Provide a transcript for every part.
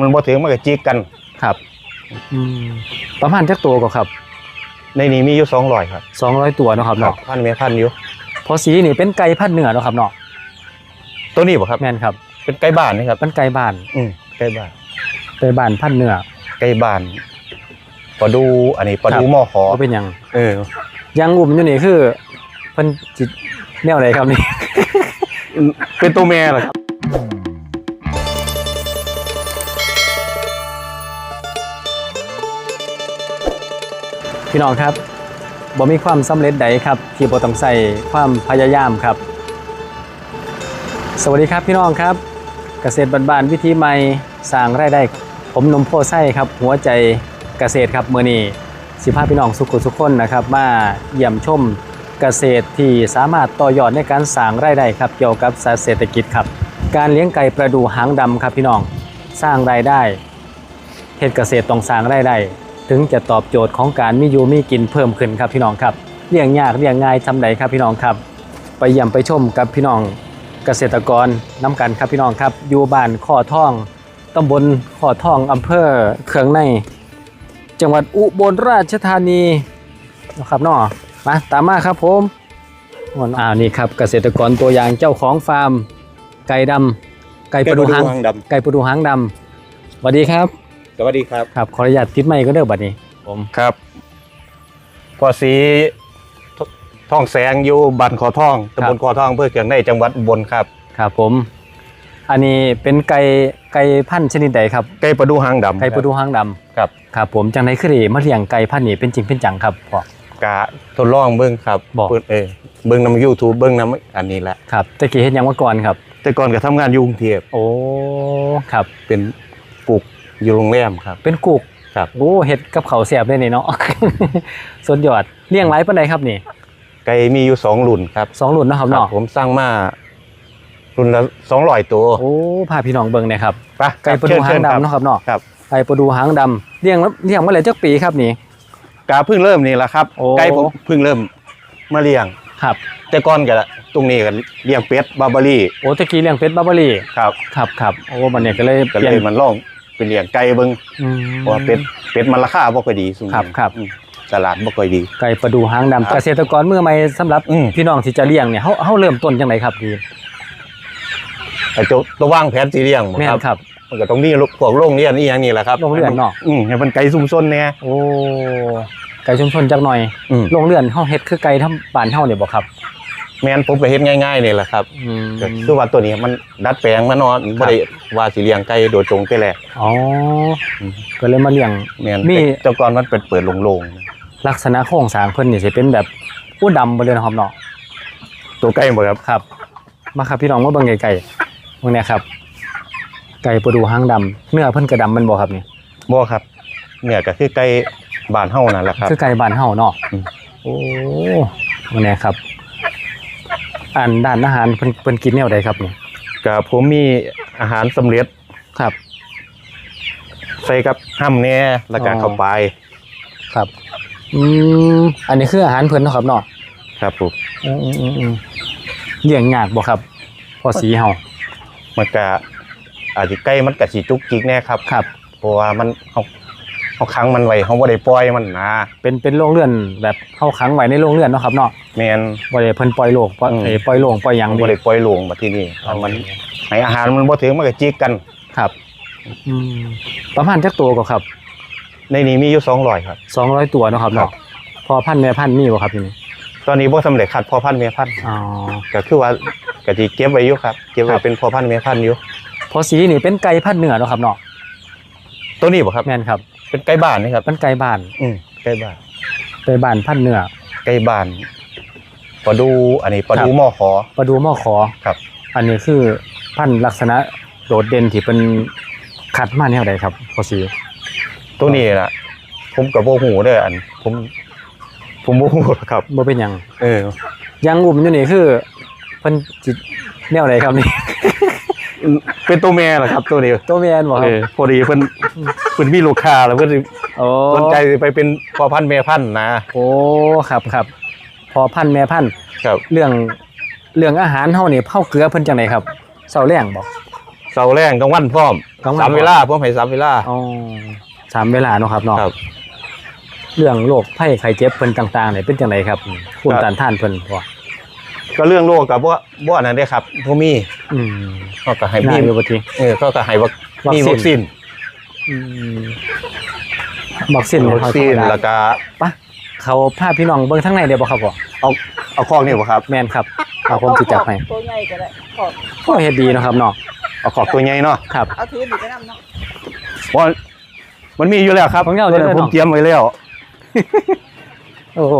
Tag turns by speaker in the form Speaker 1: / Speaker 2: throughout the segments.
Speaker 1: มันบ่ถึงมันก็จิกกัน
Speaker 2: ครับอืมประมาณจักตัวก็ครับ
Speaker 1: ในนี้มีอยู่200ครับ
Speaker 2: 200ตัวเนาะครับ
Speaker 1: ครับ
Speaker 2: เนาะ
Speaker 1: พันเมียพันอยู่
Speaker 2: พอสีนี่เป็นไก่พันธุ์เหนือเนาะครับเนาะ
Speaker 1: ตัวนี้บ่ครับ
Speaker 2: แม่นครับ
Speaker 1: เป็นไก่บ้านนี่ครับ
Speaker 2: เป็นไก่บ้าน
Speaker 1: อืมไก่บ้าน
Speaker 2: ไก่บ้านพันธุ์เหนือ
Speaker 1: ไก่บ้านปลาดูอันนี้ปลาดู
Speaker 2: ครับ
Speaker 1: หม้อขอ
Speaker 2: ก็เป็นหยัง
Speaker 1: เออ
Speaker 2: ยังอุ่มอยู่นี่คือเพิ่นจิแนวไหนครับนี่
Speaker 1: เป็นตัวแม่เหรอครับ
Speaker 2: พี่น้องครับบ่มีความสำเร็จใดครับ ที่บ่ต้องใส่ความพยายามครับ สวัสดีครับพี่น้องครับ เกษตรบ้านๆวิธีใหม่สร้างรายได้ ผมนมโพไส้ครับ หัวใจเกษตรครับมื้อนี้สิพาพี่น้องสุขุสุขคนนะครับ มาเยี่ยมชมเกษตรที่สามารถต่อยอดในการสร้างรายได้ครับ เกี่ยวกับเศรษฐกิจครับ การเลี้ยงไก่ประดูหางดำครับพี่น้องสร้างรายได้เฮ็ดเกษตรต้องสร้างรายได้ ถึงจะตอบโจทย์ของการมีอยู่มีกินเพิ่มขึ้นครับพี่น้องครับเลี้ยงยากเลี้ยงง่ายทำไดครับพี่น้องครับ ไปเยี่ยมไปชมกับพี่น้องเกษตรกรน้ำกันครับพี่น้องครับ อยู่บ้านข้อท่องตำบลข้อท่องอำเภอเขืองใน จังหวัดอุบลราชธานีนะครับเนาะมาตามมาครับผมอ่านี่ครับเกษตรกรตัวอย่างเจ้าของฟาร์ม ไก่ดำไก่ประดูหาง
Speaker 1: ด
Speaker 2: ไก่ประดูหางดำสวัสดีครับำ
Speaker 1: สวัสดีครับ
Speaker 2: ครับขออนุญาตติดไมค์ก็เด้อบัดนี้ ผม
Speaker 1: ครับพอสีทท่องแสงอยู่บ้านขอท่องตำบลขอท่องอำเพื่อเกียงในจังหวัดอุบลครับ
Speaker 2: ครับผม อันนี้เป็นไก่ไก่พันธุ์ชนิดใดครับ
Speaker 1: ไก่ประดูหางดำ
Speaker 2: ไก่ประดูหางดำ
Speaker 1: ครับ
Speaker 2: ครับผมจังไดคือได้มาเลี้ยงไก่พันธุ์นี้เป็นจริงเป็นจังครับพ่อกะ
Speaker 1: ทดลองเบิ่งครับ
Speaker 2: บอก
Speaker 1: เพิ่นเออเบิ่งนำ YouTube เบิ่งนำอันนี้แหละ
Speaker 2: ครับตะกี้เฮ็ดหยังมาก่อนครับ
Speaker 1: แต่ก่อนก็ทำงานอยู่กรุงเทพ
Speaker 2: โอ้ครับ
Speaker 1: เป็นปลูก อยู่โรงแรมครับ
Speaker 2: เป็นกุก
Speaker 1: ครับ
Speaker 2: โอ้เฮ็ดกับเขาวแซ่บได้นี่เนาะ สุดยอดเลี้ยงหลายปานใดครับนี่
Speaker 1: ไก่มีอยู่สองรุ่นครับ
Speaker 2: สองรุ่นเนาะครับ
Speaker 1: ครับ
Speaker 2: เนาะ
Speaker 1: ผมสร้างมารุ่นละ200ตัว
Speaker 2: โอ้พาพี่น้องเบิ่งหน่อยครับ
Speaker 1: ไป
Speaker 2: ไก่ประดูหางดำเนาะครับเนาะ
Speaker 1: ครับ
Speaker 2: ไก่ประดูหางดำเลี้ยงแล้วเลี้ยงมาแล้วจักปีครับนี่
Speaker 1: กาเพิ่งเริ่มนี่แหละครับ
Speaker 2: โอ้
Speaker 1: ไก่ผมเพิ่งเริ่มมาเลี้ยง
Speaker 2: ครับ
Speaker 1: แต่ก่อนก็ตรงนี้ก็เลี้ยงเป็ดบาบารี่
Speaker 2: โอ้ตะกี้เลี้ยงเป็ดบาร์บารี่
Speaker 1: ครับ
Speaker 2: ครับครับโอ้บัดนี้ก็เลย
Speaker 1: ก็
Speaker 2: เป
Speaker 1: เล
Speaker 2: ลี่ยน
Speaker 1: ยมันล่อง เป็นเลี้ยงไก่เบิ่ง
Speaker 2: อืม
Speaker 1: เพราะว่าเป็ดเป็ดมันราคาบ่ค่อยดีซุมนี้
Speaker 2: ครับครับ
Speaker 1: อืมตลาดบ่ค่อยดี
Speaker 2: ไก่ประดูหางดำ
Speaker 1: ครับ
Speaker 2: เกษตรกรมือใหม่สำหรับ
Speaker 1: อืม
Speaker 2: พี่น้องที่จะเลี้ยงเนี่ยเฮาเฮาเริ่มต้นจังไดครับดี
Speaker 1: แต่จะตัววางแผนสิเลี้ยงบ่
Speaker 2: แม่
Speaker 1: คนรับ
Speaker 2: ครับ
Speaker 1: มันก็ต้องมีพวกโรงเรียนอีหยังนี่แหละครับ
Speaker 2: โรงเรียนเนาะ
Speaker 1: อืมให้มันไก่ซุ่มซนแน่
Speaker 2: โอ้ไก่ชุมชนจักหน่อย
Speaker 1: อืม
Speaker 2: โรงเรือนเฮาเฮ็ดคือไก่ทำบ้านเฮาเนี่ยบ่ครับ
Speaker 1: แม่นผมก็เฮ็ดง่ายๆนี่แหละครับ
Speaker 2: อืม
Speaker 1: ก็คือว่าตัวนี้มันดัดแปลงมานอนบ่ได้ว่าสิเลี้ยงไก่โดยตรงแต่แรก
Speaker 2: อ๋ออ
Speaker 1: ม
Speaker 2: ก็เลยมาเลี้ยง
Speaker 1: แม่น
Speaker 2: มี
Speaker 1: แต่ก่อนมันเป็นเปิดโล่ง
Speaker 2: ลักษณะโครงสร้างเพิ่นนี่สิเป็นแบบอู้ดำบ่เลยนะครับเนาะ
Speaker 1: ๆตัวไก่บ่ครับ
Speaker 2: ครับ มาครับพี่น้องมาเบิ่งไก่ๆเบิ่งเนี่ยครับ ไก่ประดูหางดำเนื้อเพิ่นก็ดำแมันบ่ครับนี่
Speaker 1: บ่ครับเนี่ยก็คือไก่บ้านเฮานั่นแหละครับ
Speaker 2: คือไก่บ้านเฮาเนาะ
Speaker 1: อืม
Speaker 2: โอ้วันนี้ครับ อันด้านอาหารเพิ่นเพิ่นกินแนวใดครับนี่
Speaker 1: กับผมมีอาหารสำเร็จ
Speaker 2: ครับ
Speaker 1: ใส่กับห้ำแหน่แล้วก็
Speaker 2: อ๋อ
Speaker 1: เข้าไป
Speaker 2: ครับอืมอันนี้คืออาหารเพิ่นเนาะครับเนาะ
Speaker 1: ครับผม
Speaker 2: อืมอืมอืมอืมเลี้ยงยากบ่ครับพอสีเฮา
Speaker 1: มันก็อาจจะใกล้มันก็สิจุกจิกแน่ครับ
Speaker 2: ครับ
Speaker 1: เพราะว่ามันเฮา เฮาค้างมันไว้เฮาบ่ได้ปล่อยมันนะ
Speaker 2: เป็นเป็นโรงเรือนแบบเฮาขังไว้ในโรงเรือนเนาะครับเนาะ
Speaker 1: แม่น
Speaker 2: บ่ได้เพิ่นปล่อยโลกปล่อย
Speaker 1: อืม
Speaker 2: เอ้ยปล่อยโลงปล่อยหยัง
Speaker 1: บ่ได้ปล่อยโลงมาที่นี่ถ้ามันให้อาหารมันบ่ถึงมันก็จิกกัน
Speaker 2: ครับอืมประมาณจักตัวก็ครับ
Speaker 1: ในนี้มีอยู่200ครับ
Speaker 2: 200ตัวเนาะครับ
Speaker 1: ครั
Speaker 2: เนาะ
Speaker 1: บ
Speaker 2: พอพันธุ์แม่พันธุ์มีบ่ครับทีนี้
Speaker 1: ตอนนี้บ่สำเร็จคัดพ่อพันธุ์แม่พันธุ์
Speaker 2: อ๋อ
Speaker 1: ก็คือว่าก็สิเก็บไว้อยู่ครับเก็บ
Speaker 2: ค
Speaker 1: ไว้
Speaker 2: รับ
Speaker 1: เป็นพ่อพันธุ์แม่พันธุ์อยู่
Speaker 2: พอสีนี่เป็นไก่พันธุ์เหนือเนาะครับเนาะ
Speaker 1: ตัวนี้บ่ครับ
Speaker 2: แม่นครับ
Speaker 1: เป็นไก่บ้านนี่ครับ
Speaker 2: เป็นไก่บ้าน
Speaker 1: อืมไก่บ้าน
Speaker 2: ไก่บ้านพันธุ์เหนือ
Speaker 1: ไก่บ้านปลาดูอันนี้ปลาดู
Speaker 2: ครับ
Speaker 1: หม้อขอ
Speaker 2: ประดูหม้อขอ
Speaker 1: ครับ
Speaker 2: อันนี้คือพันธุ์ลักษณะโดดเด่นที่เป็นคัดมาแนวใดครับพอสี
Speaker 1: ตัวนี้น่ะ ผมกับโบหูเด้ออัน ผม ผมโบหูหรอกครับ
Speaker 2: บ่เป็นหยัง
Speaker 1: เออ
Speaker 2: ยังอุ่มอยู่นี่คือเพิ่นจิแนวใดครับนี่
Speaker 1: เป็นตัวแม่เหรอครับตัวนี้
Speaker 2: ตัวแม่นบ่ค
Speaker 1: เอ
Speaker 2: รับ
Speaker 1: อพอดีเพิ่นเพิ่นมีลูกค้าแล้วเพิ่นสิ
Speaker 2: โอ้
Speaker 1: สนใจสิไปเป็นพ่อพันธุ์แม่พันธุ์นะ
Speaker 2: โอ้ครับครับพอพันธุ์แม่พันธุ์
Speaker 1: ครับ
Speaker 2: เรื่องเรื่องอาหารเฮานี่เฮาเกลือเพิ่นจังไดครับเซาแรงบ่
Speaker 1: เสาร์แรงกลางวันพร้อม
Speaker 2: กลางวัน
Speaker 1: สามเวลาผมให้สามเวลา
Speaker 2: อ๋อสามเวลาเนาะครับเนาะ
Speaker 1: ครับ
Speaker 2: เรื่องโรคไข้ไข้เจ็บเพิ่นต่างๆเนี่ยเป็นจังไดครับภูมิต้านทานเพิ่นพอ
Speaker 1: ก็เรื่องโรคกับว่าว่านั้นได้ครับพวกมี
Speaker 2: อืม
Speaker 1: ก็ก็ให้
Speaker 2: น่า
Speaker 1: มี
Speaker 2: อยู่บ่ที
Speaker 1: เออก็ก็ให้วัค
Speaker 2: วัค
Speaker 1: มี
Speaker 2: ซีน
Speaker 1: วัคซีน
Speaker 2: อืมวัคซีนเนี่ย
Speaker 1: วัคซีน
Speaker 2: เขา
Speaker 1: แล้วก็
Speaker 2: ปะเขาพาพี่น้องเบิ่งทางในได้บ่ครับบ่
Speaker 1: เอาเอาคอกนี่บ่ครับ
Speaker 2: แม่นครับเอาผมสิจับให้
Speaker 3: ตัวใหญ่ก็ได้ขอบ
Speaker 2: โอ้เฮ็ดดีเนาะครับเนาะ
Speaker 1: เอาคอกตัวใหญ่เนาะ
Speaker 2: ครับ
Speaker 3: เอาถือดีก็ได้เนาะ
Speaker 1: เพราะมันมีอยู่แล้วครับ
Speaker 2: ของเราเนี่ย
Speaker 1: ผม
Speaker 2: เนาะ
Speaker 1: เตรียมไว้แล้ว
Speaker 2: โอ้โห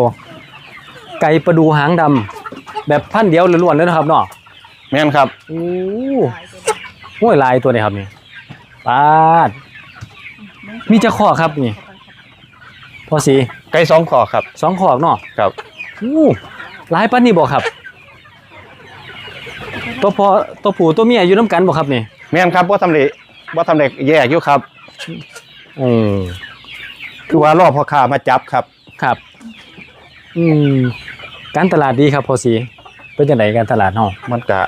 Speaker 2: ไก่ประดูหางดำ แบบพันธุ์เดียวล้วนๆเลยนะครับเนาะ
Speaker 1: แม่นครับ
Speaker 2: โอ้
Speaker 3: หลายตัว
Speaker 2: ห้วยลายตัวนี้ครับนี่ปาด มีจะขอครับนี่ พอสี
Speaker 1: ไก่สองคอกครับ
Speaker 2: สองขอกเนาะ
Speaker 1: ครับ
Speaker 2: อู้หลายปันนี่บ่ครับ ตัวพอตัวผู้ตัวเมียอยู่น้ำกันบ่ครับนี่
Speaker 1: แม่นครับว่าทำเด็ว่าทำเด็กแยกอยู่ครับ
Speaker 2: อืม
Speaker 1: คือว่ารอบพ่อค้ามาจับครับ
Speaker 2: ครับ อืม การตลาดดีครับพอสีเป็นจังไดการตลาดเฮา
Speaker 1: มันก็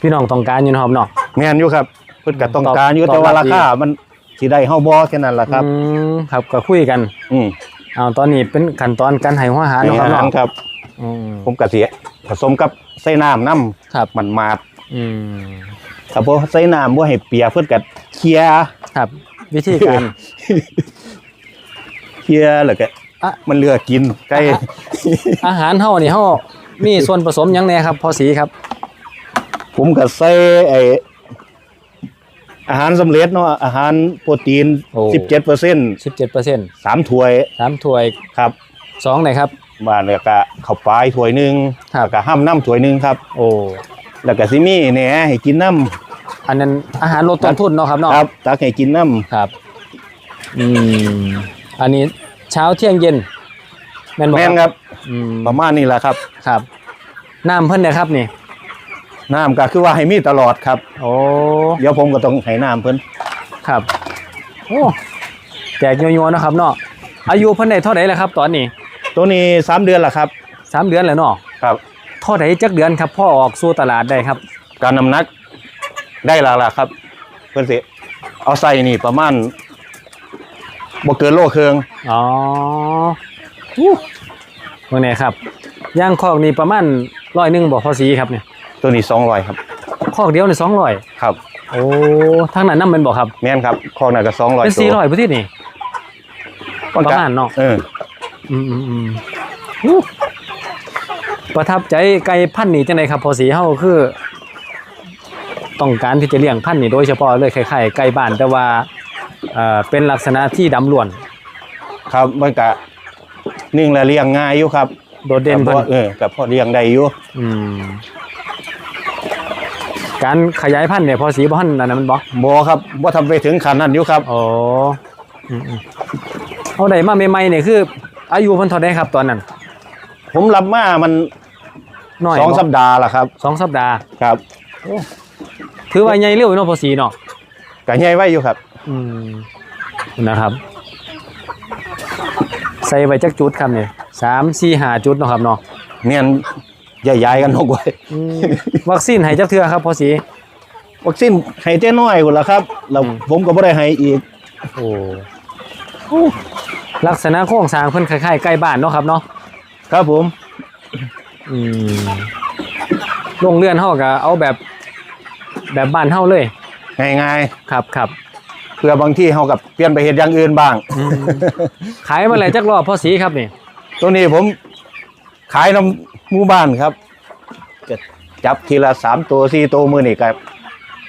Speaker 2: พี่น้องต้องการอยู่เนาะครับเนาะ
Speaker 1: แม่นอยู่ครับเพิ่นก็ต้องการอยู่
Speaker 2: ตอบ
Speaker 1: แต่ว่า
Speaker 2: รับ
Speaker 1: รา
Speaker 2: ดี
Speaker 1: คามันสิได้เฮาบ่แค่นั้นล่ะครับ
Speaker 2: อืมครับก็คุยกัน
Speaker 1: อืม
Speaker 2: เอาตอนนี้เป็นขั้นตอนการให้หัวอาหาร
Speaker 1: มี
Speaker 2: เนาะครับ
Speaker 1: อาหาร
Speaker 2: เนาะ
Speaker 1: ครับ
Speaker 2: อืม
Speaker 1: ผมก็เสียผสมกับใส่น้ำน้
Speaker 2: ครับำ
Speaker 1: มันมาด
Speaker 2: อืม
Speaker 1: ถ้าบ่ใส่น้ำบ่ให้เปียกเพิ่นก็เคลียร์
Speaker 2: ครับ วิธีการ
Speaker 1: เคลียร์แล้วก็
Speaker 2: อะ
Speaker 1: มันเหลือกินไก่
Speaker 2: อะอาหารเฮานี่เฮามีส่วนผสมหยังแหน่ครับพอสีครับ
Speaker 1: ผมก็ใส่ไอ้อาหารสำเร็จเนาะอาหารโปรตีน
Speaker 2: โอ้
Speaker 1: 17%
Speaker 2: 17%
Speaker 1: 3ถ้วย
Speaker 2: 3ถ้วย
Speaker 1: ครับ
Speaker 2: 2ไหนครับ
Speaker 1: บ้านแล้วก็ข้าวปลายถ้วยหนึง
Speaker 2: ครับ
Speaker 1: แล้วก็ห้ามน้ำถ้วยหนึงครับ
Speaker 2: โอ้
Speaker 1: แล้วก็สิมีแหน่ให้กินน้ำ
Speaker 2: อันนั้นอาหารลดต้นทุนเนาะครับเนาะ
Speaker 1: ครับ ตักให้กินน้ำ
Speaker 2: ครับ อืม อันนี้ เช้าเที่ยงเย็นแม่นบ่
Speaker 1: แม่นครับ
Speaker 2: อืม
Speaker 1: ประมาณนี้แหละครับ
Speaker 2: ครับน้ำเพิ่นเนี่ยครับนี่
Speaker 1: น้ำก็คือว่าให้มีตลอดครับ
Speaker 2: โอ้
Speaker 1: เดี๋ยวผมก็ต้องให้น้ำเพิ่น
Speaker 2: ครับโอ้แจกยัวๆเนาะครับเนาะอายุเพิ่นได้เท่าไหร่แล้วครับ ตอนนี้
Speaker 1: ตัวนี้สามเดือนละครับ
Speaker 2: สามเดือนแล้วเนาะ
Speaker 1: ครับ
Speaker 2: เท่าไหร่จักเดือนครับพ่อออกสู่ตลาดได้ครับ
Speaker 1: การน้ำหนักได้และล่ะครับ เพิ่นสิเอาใส่นี่ประมาณ บ่เกินโลเครื่อง
Speaker 2: อ๋ออู้เมื่อไหร่ครับย่างคอกนี่ประมาณร้อยหนึ่งบอกพอสีครับเนี่ย
Speaker 1: ตัวนี้200ครับ
Speaker 2: คอกเดียวในสองร้อย
Speaker 1: ครับ
Speaker 2: โอ้ทางนั้นน้ำเป็นบอกครับ
Speaker 1: แม่นครับคอกน่ะก็200
Speaker 2: เป็นสี่ร้อยพุทธินี่
Speaker 1: มัน
Speaker 2: ป
Speaker 1: ก็
Speaker 2: ระมาณเนาะ
Speaker 1: เออ
Speaker 2: อืมอืมอืมอู้ประทับใจไก่พันธุ์นี่จังไดครับพอสีเฮาคือ ต้องการที่จะเลี้ยงพันธุ์นี่โดยเฉพาะเลยคล้ายๆไก่บ้านแต่ว่าเอ่อเป็นลักษณะที่ดำล้วน
Speaker 1: ครับมันก็หนึ่งและเลี้ยงง่ายอยู่ครับ
Speaker 2: โดดเด่น
Speaker 1: ก็
Speaker 2: เพิ่
Speaker 1: พอนเออก็พอเลี้ยงได้อยู่
Speaker 2: อืมการขยายพันธุ์เนี่ยพอสีบ่ทันอันนั้นมันบ่
Speaker 1: บ่ครับบ่ทำไปถึงขั้นนั้นอยู่ครับ
Speaker 2: อ๋ออืมอืมเอาได้มาใหม่ๆเนี่ยคือ อายุเพิ่นเท่าใดครับตอนนั้น
Speaker 1: ผมรับมามัน
Speaker 2: น้อย
Speaker 1: สอง
Speaker 2: บ่
Speaker 1: สัปดาห์ละครับ
Speaker 2: สองสัปดาห์
Speaker 1: ครับ
Speaker 2: ถือว่าใหญ่เร็วอยู่เนาะพอสีเนาะ
Speaker 1: ก็ใหญ่ไว้อยู่ครับ
Speaker 2: อืมนะครับใส่ไว้จักจุดครับเนี่ยสามสี่ห้าจุดเนาะครับเนาะ
Speaker 1: เนียนใหญ่ๆกันนกไว้
Speaker 2: อืมวัคซีนให้จักเทื่อครับพอสี
Speaker 1: วัคซีนให้เจ้น้อยพุ่นละครับแล้ว
Speaker 2: อืม
Speaker 1: ผมก็บ่ได้ให้อีก
Speaker 2: โอ้ลักษณะโครงสร้างเพิ่นคล้ายๆใกล้บ้านเนาะครับเนาะ
Speaker 1: ครับผม
Speaker 2: อืมโรงเรือนเฮาก็เอาแบบแบบบ้านเฮาเลย
Speaker 1: ง่าย
Speaker 2: ครับครับ
Speaker 1: ๆ เพื่อบางที่เฮากับเปลี่ยนไปเฮ็ดอย่างอื่นบ้าง
Speaker 2: อืมขายมาแล้วจักรอบพ่อสีครับนี่
Speaker 1: ตัวนี้ผมขายน้ำหมู่บ้านครับจะจับทีละสามตัวสี่ตัวมือนี่ก็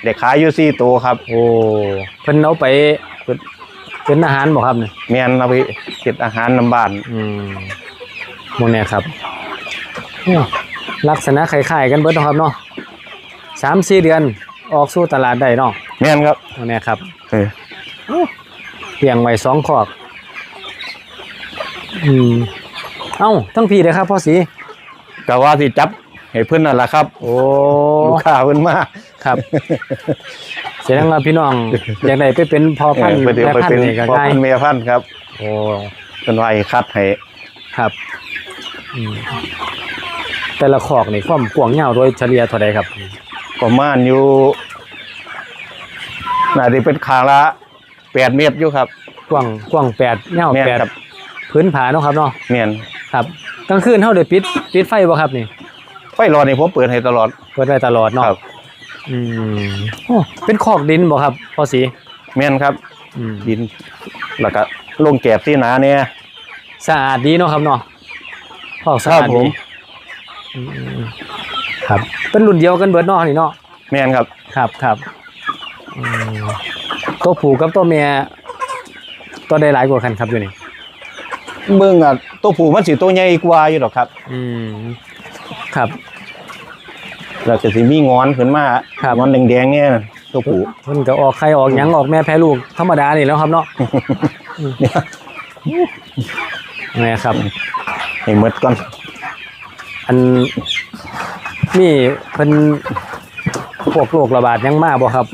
Speaker 1: ได้ขายอยู่สี่ตัวครับ
Speaker 2: โอ้เพิ่นเอาไปเป็นเป็นอาหารบ่ครับนี่
Speaker 1: เมียนเอาไปเก็บอาหารน้ำบ้าน
Speaker 2: อืมหมดเนี่ยครับโอ้ลักษณะคล้ายๆกันเบิดเนาะครับเนาะสามสี่เดือนออกสู่ตลาดได้เนาะ
Speaker 1: เมียนครับ
Speaker 2: หมดเนี่ยครับ
Speaker 1: เออ
Speaker 2: เลี้ยงไว้สองคอกอืมเอ้าทั้งพี่เลยครับพ่อสี
Speaker 1: ก็ว่าสิจับให้เพิ่นนั่นแหละครับ
Speaker 2: โอ้
Speaker 1: ลูกค้าเพิ่นมา
Speaker 2: ครับเสียงว่าพี่น้องอยากได้ไปเป็นพอพันธุ์
Speaker 1: เออไปเดี๋ยว
Speaker 2: แม่
Speaker 1: ไป
Speaker 2: พัน
Speaker 1: เป็น
Speaker 2: ธุ์นี่ก็
Speaker 1: พ่อ
Speaker 2: ง่าย
Speaker 1: พันธุ์แม่พันธุ์ครับ
Speaker 2: โอ้
Speaker 1: เพิ่นว่าให้คัดให้
Speaker 2: ครับอืมแต่ละขอกนี่ความกว้างยาวโดยเฉลี่ยเท่าใดครับ
Speaker 1: ประมาณอยู่น่าจะเป็นคางละ แปดเมตรอยู่ครับ
Speaker 2: กว้างกว้างแปดเงา
Speaker 1: แม่น
Speaker 2: แปด
Speaker 1: ครับ
Speaker 2: พื้นผาเนาะครับเนาะ
Speaker 1: เมียน
Speaker 2: ครับกลางคืนเฮาได้ปิดปิดไฟบ่ครับนี่
Speaker 1: ไฟรอนี่ผมเปิดให้ตลอด
Speaker 2: เปิดไว้ตลอดเนาะ
Speaker 1: ครับ
Speaker 2: อืมโอ้เป็นคอกดินบ่ครับพอสี
Speaker 1: เมียนครับ
Speaker 2: อืม
Speaker 1: ดินแล้วก็ลงแกบที่หนาเนี่ย
Speaker 2: สะอาดดีเนาะครับเนาะคอกสะ
Speaker 1: ครั
Speaker 2: อา
Speaker 1: บ
Speaker 2: ด
Speaker 1: ผ
Speaker 2: ดี
Speaker 1: ม
Speaker 2: อืมครับ เป็นรุ่นเดียวกันเบิดเนาะนี่เนาะ
Speaker 1: เมียนครับ
Speaker 2: ครับครับอืม ตัวผู้กับตัวเมียตัวได้หลายกว่ากันครับอยู่นี่
Speaker 1: เบิ่งอะตัวผู้มันสิตัวใหญ่กว่าอยู่ดอกครับ
Speaker 2: อืมครับ
Speaker 1: แล้วก็สิมีงอนขึ้นมา
Speaker 2: ครับ
Speaker 1: งอนแดงๆเนี่ยตัวผู้
Speaker 2: มันก็ออกไข่ออกหยังออกแม่แพ้ลูกธรรมดานี่แล้วครับเนาะ
Speaker 1: เนี่ย
Speaker 2: นี่ครับ
Speaker 1: ให้หมดก่อน
Speaker 2: อันนี่เพิ่นพวกโรคระบาดยังมาบ่ครับ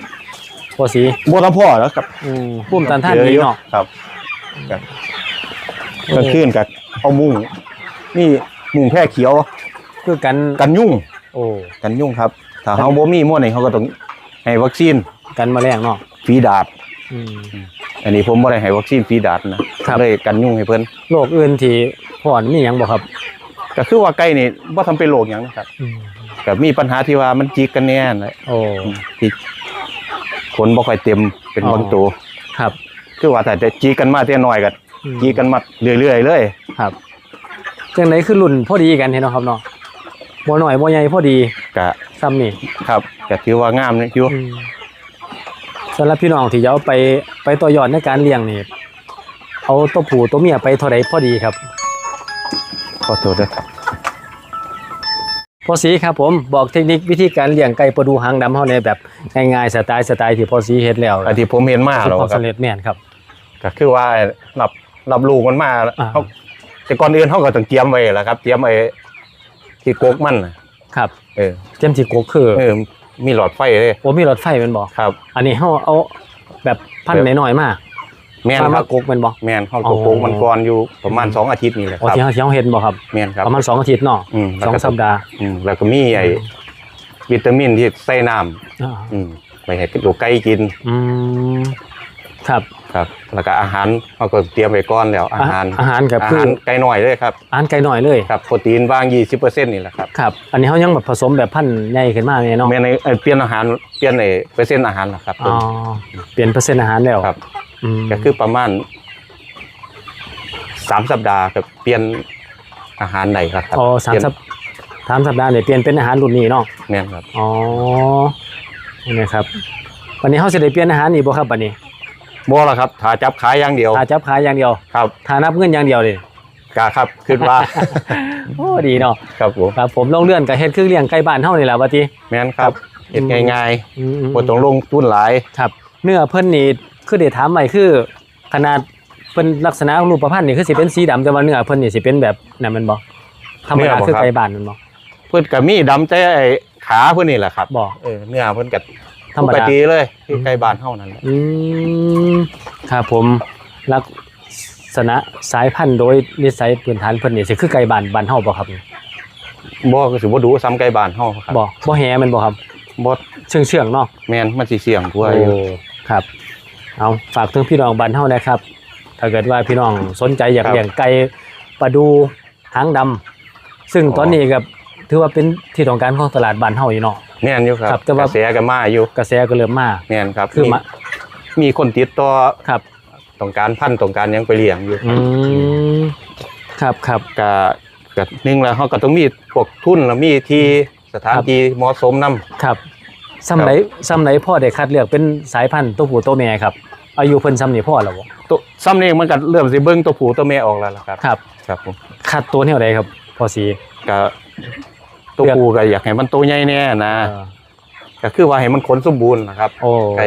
Speaker 2: พอสี
Speaker 1: บ่ทันพ่อแล้วครับ
Speaker 2: อืมปุ่มตันท่านดีเนาะ
Speaker 1: ครับครับกลางคืนกับเอามุ้งนี่มุ้งแพร่เขียว
Speaker 2: คือกัน
Speaker 1: กันยุ่ง
Speaker 2: โอ้
Speaker 1: กันยุ่งครับ ถ้าเฮาบ่มีหม้อนี่เขาก็ต้องให้วัคซีน
Speaker 2: กันแมลงเนาะ
Speaker 1: ฝีดาด
Speaker 2: อืม
Speaker 1: อันนี้ผมบ่ได้ให้วัคซีนฝีดาดนะครับเลยกันยุ่งให้เพิ่น
Speaker 2: โรคอื่นที่พ่อนมีหยังบ่ครับ
Speaker 1: ก็คือว่าไก่นี่บ่ทำเป็นโรคหยังนะครับ
Speaker 2: อืม
Speaker 1: ก็มีปัญหาที่ว่ามันจิกกันแน่นะ
Speaker 2: โอ้
Speaker 1: ที่ ขนบ่ค่อยเต็มเป็น
Speaker 2: อ๋อ
Speaker 1: บางตัว
Speaker 2: ครับ
Speaker 1: คือว่าแต่จะจิกกันมาแต่น้อยก็
Speaker 2: อืม
Speaker 1: จิกกันมาเรื่อยๆเลย
Speaker 2: ครับจังไดคือรุ่นพอดีกันเห็นเนาะครับเนาะบ่น้อยบ่ใหญ่พอดี
Speaker 1: ก็
Speaker 2: ซ้ำนี่
Speaker 1: ครับก็ถือว่างามนะอยู่
Speaker 2: อืมสำหรับพี่น้องที่จะเอาไปไปต่อยอดในการเลี้ยงนี่เอาตัวผู้ตัวเมียไปเท่าใดพอดีครับ
Speaker 1: ขอโทษด้วยครับ
Speaker 2: พอสีครับผมบอกเทคนิควิธีการเลี้ยงไก่ปลาดูหางดำเฮาในแบบง่ายๆสไตล์สไตล์ที่พอสีเฮ็ดแล้ว
Speaker 1: อันที่ผมเห็นมา
Speaker 2: ประสบ
Speaker 1: แล้ว
Speaker 2: ความ
Speaker 1: ครับ
Speaker 2: สำเร็จแม่นครับ
Speaker 1: ก็คือว่ารับรับลูกมันมา
Speaker 2: อ่า
Speaker 1: เขาแต่ก่อนอื่นเขาก็ต้องเตรียมไว้แหละครับเตรียมไว้ที่กกมันน่ะ
Speaker 2: ครับ
Speaker 1: เออ
Speaker 2: เจมที่กกคือ
Speaker 1: เออมีหลอดไฟเลย
Speaker 2: โอ้มีรถไฟแม่นบ่
Speaker 1: ครับ
Speaker 2: อันนี้เฮาเอาแบบพัน
Speaker 1: แบบ
Speaker 2: น้อยๆมา
Speaker 1: แมน
Speaker 2: มา
Speaker 1: ค
Speaker 2: มา
Speaker 1: รับ
Speaker 2: กกแม่นบ่
Speaker 1: แมนเขา
Speaker 2: อ๋
Speaker 1: ก็
Speaker 2: อ
Speaker 1: กกมันก่อนอยู่ประมาณสองอาทิตย์นี่แหละ
Speaker 2: โอ้
Speaker 1: ครับ
Speaker 2: ที่เฮาที่เฮาเฮ็ดบ่ครับ
Speaker 1: แมนครับ
Speaker 2: ประมาณสองอาทิตย์เนาะ
Speaker 1: อืมแล้ว
Speaker 2: สอง
Speaker 1: ก็
Speaker 2: สัปดาห์
Speaker 1: อืมแล้วก็มีไอ้วิตามินที่ใส่น้
Speaker 2: อ่าำ
Speaker 1: อืมไปให้ลูกไก่กิน
Speaker 2: อืมครับ
Speaker 1: ครับ แล้วก็อาหารเขาก็เตรียมไว้ก่อนแล้วอาหาร
Speaker 2: อาหารกับ
Speaker 1: อา
Speaker 2: คือ
Speaker 1: หารไก่หน่อยเลยครับ
Speaker 2: อาหารไก่น้อยเลย
Speaker 1: ครับโปรตีนว่าง 20%นี่แหละครับ
Speaker 2: ครับ อันนี้เฮายังแบบผสมแบบพันธุ์ใหญ่ขึ้นมาแม่เนาะ
Speaker 1: แม่ในเอ่อเปลี่ยนอาหารเปลี่ยนไอ้เปอร์เซ็นต์อาหารล่ะครับ
Speaker 2: อ๋อเปลี่ยนเปอร์เซ็นต์อาหารแล้ว
Speaker 1: ครับ
Speaker 2: อืม
Speaker 1: ก็คือประมาณสามสัปดาห์กับเปลี่ยนอาหารไหนครับ
Speaker 2: อ๋อสาม
Speaker 1: เปลี่ยน
Speaker 2: สัปสามสัปดาห์เนี่ยเปลี่ยนเป็นอาหารรุ่นนี้เนาะ
Speaker 1: แม่นครับ
Speaker 2: อ๋อนี่ครับวันนี้เฮาสิได้เปลี่ยนอาหารนี่บ่ครับบัดนี้
Speaker 1: บ่ละครับถ้าจับขายอย่างเดียว
Speaker 2: ถ้าจับขายอย่างเดียว
Speaker 1: ครับ
Speaker 2: ถ้านับเงินอย่างเดียวเลย
Speaker 1: กาครับคิดว่า
Speaker 2: โอ้ดีเนาะ
Speaker 1: ครับผม
Speaker 2: ครับผมลงเลื่อนกับเฮ็ดคือเลี้ยงไก่บ้านเฮานี่แหละว่าติ
Speaker 1: แม่นครับเฮ็ดง่าย
Speaker 2: อืม
Speaker 1: ๆบ่ต้องลงทุนหลาย
Speaker 2: ครับ เนื้อเพิ่นนี่ คือได้ถามใหม่คือขนาดเป็นลักษณะรูปพันธ์นี่คือสิเป็นสีดำแต่ว่าเนื้อเพิ่นนี่สิเป็นแบบนั่นแมันบ่ธรรมดาคือไก่บ้านแมันบ่
Speaker 1: เพิ่นก็มีดำแต่ไอ้ขาเพิ่นนี่แหละครับ
Speaker 2: บ่
Speaker 1: เออเนื้อเพิ่นก็
Speaker 2: ธรรม
Speaker 1: ปก
Speaker 2: ดา
Speaker 1: ติเลยคือไก่บ้านเฮานั่นแหละ
Speaker 2: อืมครับผมลักษณะสายพันธุ์โดยนิสัยพื้นฐานเพิ่นนี่สิคือไก่บ้านบ้านเฮาบ่ครับ
Speaker 1: บ่ก็สิบ่ดูซ้ำไก่บ้านเฮาครับ
Speaker 2: บ่บ่แฮแมันบ่ครับ
Speaker 1: บ่
Speaker 2: เชื่องเชื่องๆเนาะ
Speaker 1: แม่นมันสิเสี่ยงกว่า
Speaker 2: โอ้
Speaker 1: อยู่
Speaker 2: ครับ เอาฝากถึงพี่น้องบ้านเฮานะครับ ถ้าเกิดว่าพี่น้องสนใจอยากเลี้ยงไก่ปลาดูหางดำซึ่งตอนนี้ก็ถือว่าเป็นที่ต้องการของตลาดบ้านเฮาอยู่เนาะ
Speaker 1: แม่นอยู่ค
Speaker 2: ครั
Speaker 1: รั
Speaker 2: บบแต่ว่า
Speaker 1: กระแสก็มาอยู่
Speaker 2: กระแสก็เริ่มมา
Speaker 1: แม่นครับ
Speaker 2: คือมา
Speaker 1: มีคนติดต่อ
Speaker 2: ครับ
Speaker 1: ต้องการพันธุ์ต้องการหยังไปเลี้ยงอยู่
Speaker 2: อืมครับครับ
Speaker 1: ก็ก็หนึ่งแล้วเขาก็ต้องมีพวกทุนแล้วมีที่สถาน
Speaker 2: ครับ
Speaker 1: ที่เหมาะสมนํ
Speaker 2: ครับซ้ำไหนซ้ำไหนพ่อได้คัดเลือกเป็นสายพันธุ์ตัวผู้ตัวแม่ครับ อายุเพิ่นซ้ำนี่พ่อแล้วบ่
Speaker 1: ตัวซ้ำนี่มันก็เริ่มสิเบิ่งตัวผู้ตัวแม่ออกแล้วล่ะครับ
Speaker 2: ครับ
Speaker 1: ครับผม
Speaker 2: คัดตัวแนวใดครับพ่อสี
Speaker 1: ก็ตัว
Speaker 2: เลือก
Speaker 1: ผู้ก็อยากให้มันโตใหญ่แน่นะ
Speaker 2: เออ
Speaker 1: ก็คือว่าให้มันขนสมบูรณ์นะครับ
Speaker 2: โอ้
Speaker 1: ไก่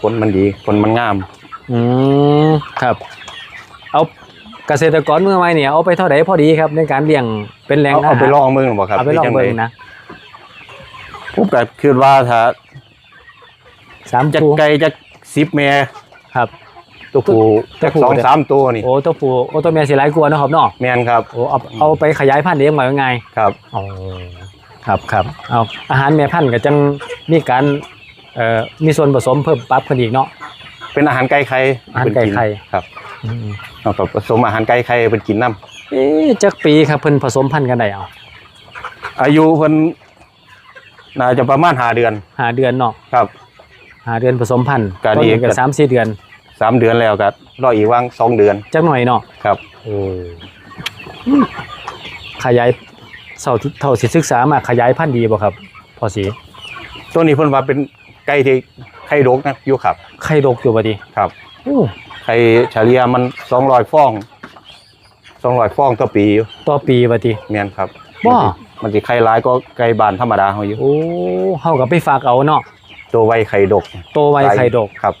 Speaker 1: ขนมันดีขนมันงาม
Speaker 2: อืมครับ เอาเกษตรกรเมื่อใหม่เนี่ยเอาไปเท่าไหร่พอดีครับ ในการเลี้ยงเป็นแหล่ง
Speaker 1: เอา
Speaker 2: อา
Speaker 1: เอา
Speaker 2: หาร
Speaker 1: ไปลองมึงบ่ครับ
Speaker 2: เอาไปลอง
Speaker 1: หรื
Speaker 2: เบิ่ง
Speaker 1: จัใด
Speaker 2: นะ
Speaker 1: ผมก็คิดว่าถ้า
Speaker 2: สาม
Speaker 1: จะ
Speaker 2: ตัว
Speaker 1: ไก่จะ10แม่
Speaker 2: ครับ
Speaker 1: ตัวผู้
Speaker 2: ตัว
Speaker 1: จัก
Speaker 2: ผู้
Speaker 1: สองสามตัวนี่
Speaker 2: โอ้ตัวผู้โอ้ตัวแม่สิหลายกว่าเนาะครับเนาะ
Speaker 1: แม่นครับ
Speaker 2: โอ้เอาเอาไปขยายพันธุ์เลี้ยงมายังไง
Speaker 1: ครับ
Speaker 2: อ๋อครับครับเอาอาหารแม่พันธุ์ก็จังมีการเอ่อมีส่วนผสมเพิ่มปรับขึ้นอีกเนาะ
Speaker 1: เป็นอาหารไก่ไข่
Speaker 2: อาหารไก่ไข่
Speaker 1: ครับ
Speaker 2: อืม
Speaker 1: เอากับผสมอาหารไก่ไข่เป็นกินน้
Speaker 2: เอ๊ะจักปีครับเพิ่นผสมพันธุ์กันได้เอาำ
Speaker 1: อายุเพิ่นน่าจะประมาณห้าเดือน
Speaker 2: หาเดือนเนาะ
Speaker 1: ครับ
Speaker 2: หาเดือนผสมพันธุ์
Speaker 1: ก็
Speaker 2: ตอน
Speaker 1: ดี
Speaker 2: นี้ก็
Speaker 1: ก็
Speaker 2: สามสี่เดือน
Speaker 1: สามเดือนแล้วก็รออีกว่างสองเดือน
Speaker 2: จักหน่อยเนาะ
Speaker 1: ครับ
Speaker 2: โอ้ขยายเท่าที่เท่าที่ศึกษามาขยายพันธุ์ดีบ่ครับพอสี
Speaker 1: ตัวนี้เพิ่นว่าเป็นไก่ที่ไข่ดกนะอยู่ครับ
Speaker 2: ไข่ดกอยู่บ่ดี
Speaker 1: ครับ
Speaker 2: โอ้
Speaker 1: ไข่เฉลี่ยมันสองร้อยฟองสองร้อยฟองต่อปีอยู่
Speaker 2: ต่อปีบ่ดี
Speaker 1: แม่นครับ
Speaker 2: บ่
Speaker 1: มันสิมันสิไข่ร้ายก็ไก่บานธรรมดาเฮาอยู่
Speaker 2: โอ้เฮาก็ไปฝากเอาเนาะ
Speaker 1: ตัวไวไข่ดก
Speaker 2: โตไวไข่ดก
Speaker 1: ครับ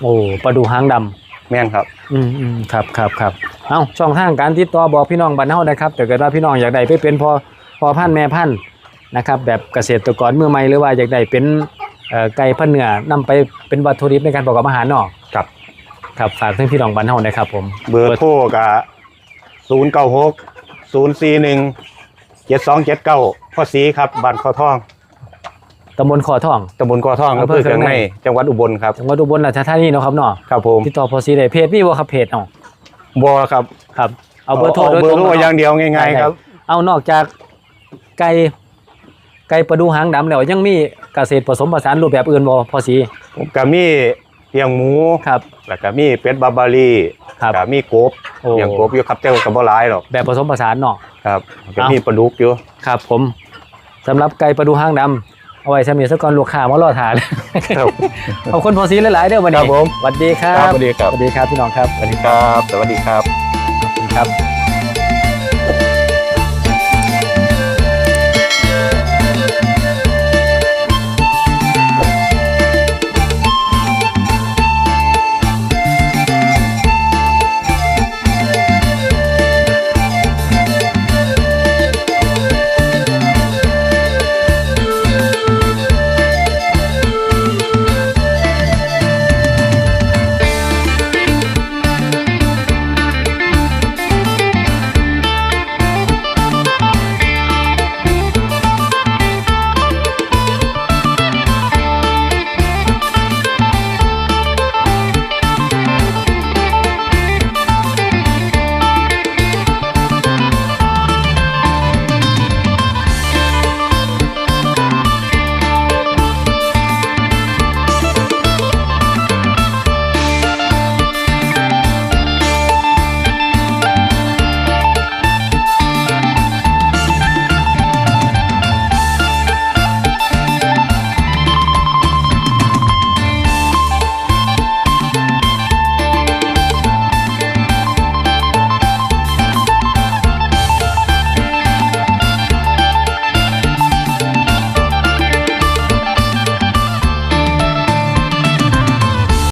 Speaker 2: โอ้ปลาดูหางดำ
Speaker 1: แม่นครับ
Speaker 2: อืมอืมครับครับครับเอ้าช่องทางการติดต่อบอกพี่น้องบ้านเฮานะครับถ้าเกิดว่าพี่น้องอยากได้ไปเป็นพอพอพันธุ์แม่พันธุ์นะครับ แบบเกษตรกรมือใหม่หรือว่าอยากได้เป็นเอ่อไก่พันธุ์เนื้อนำไปเป็นวัตถุดิบในการประกอบอาหารเนาะ
Speaker 1: ครับ
Speaker 2: ครับฝากถึงพี่น้องบ้านเฮานะครับผม
Speaker 1: เบอร์โทรก็ศูนย์เก้าหกศูนย์สี่หนึ่งเจ็ดสองเจ็ดเก้าพ่อสีครับบ้านข้อท่อง
Speaker 2: ตำบลขอทอง
Speaker 1: ตำบลข้อท่อง
Speaker 2: อำ
Speaker 1: อำ
Speaker 2: เภ
Speaker 1: เภ
Speaker 2: อ
Speaker 1: อ
Speaker 2: เคื
Speaker 1: เคื
Speaker 2: อ
Speaker 1: องง
Speaker 2: ใน
Speaker 1: ใน จังหวัดอุบลครับ
Speaker 2: จังหวัดอุบลราชธานีเนาะครับเนาะ
Speaker 1: ครับผม
Speaker 2: ติดต่อพอสีได้เพจมีบ่ครับเพจเนาะ
Speaker 1: บัวครับ
Speaker 2: ครับเอาเบอร์โทรโดย
Speaker 1: เบอ
Speaker 2: ต
Speaker 1: ร์
Speaker 2: รง
Speaker 1: โทร
Speaker 2: เนาะ
Speaker 1: อย่างเดียวง่ายๆครับ
Speaker 2: เอานอกจากไก่ไก่ประดูหางดำแล้วยังมีเกษตรผสมผสานรูปแบบอื่นบ่พอสี
Speaker 1: ผมก็มีเลี้ยงหมู
Speaker 2: ครับ
Speaker 1: แล้วก็มีเป็ดบาบารี
Speaker 2: ครับ
Speaker 1: ก็มีกบ
Speaker 2: โอ้
Speaker 1: เลี้ยงกบอยู่ครับแต่ว่าก็บ่หลายหรอก
Speaker 2: แบบผสมผสานเนาะ
Speaker 1: ครับก็
Speaker 2: เอ้ามี
Speaker 1: มีปลาดุกอยู่
Speaker 2: ครับผมสำหรับไก่ประดูหางดำ เอาไว้สำเนียงสกอนลูกค้ามารอทาน
Speaker 1: ครับ
Speaker 2: ขอบคุณพอสีหลายๆเด้อวันนี้
Speaker 1: ครับผม
Speaker 2: สวัสดีครั
Speaker 1: ครับบสวัสดีครับ
Speaker 2: สวัสดีครับพี่น้องครับ
Speaker 1: สวัสดีครับ สวัสดีครับ
Speaker 2: ครับ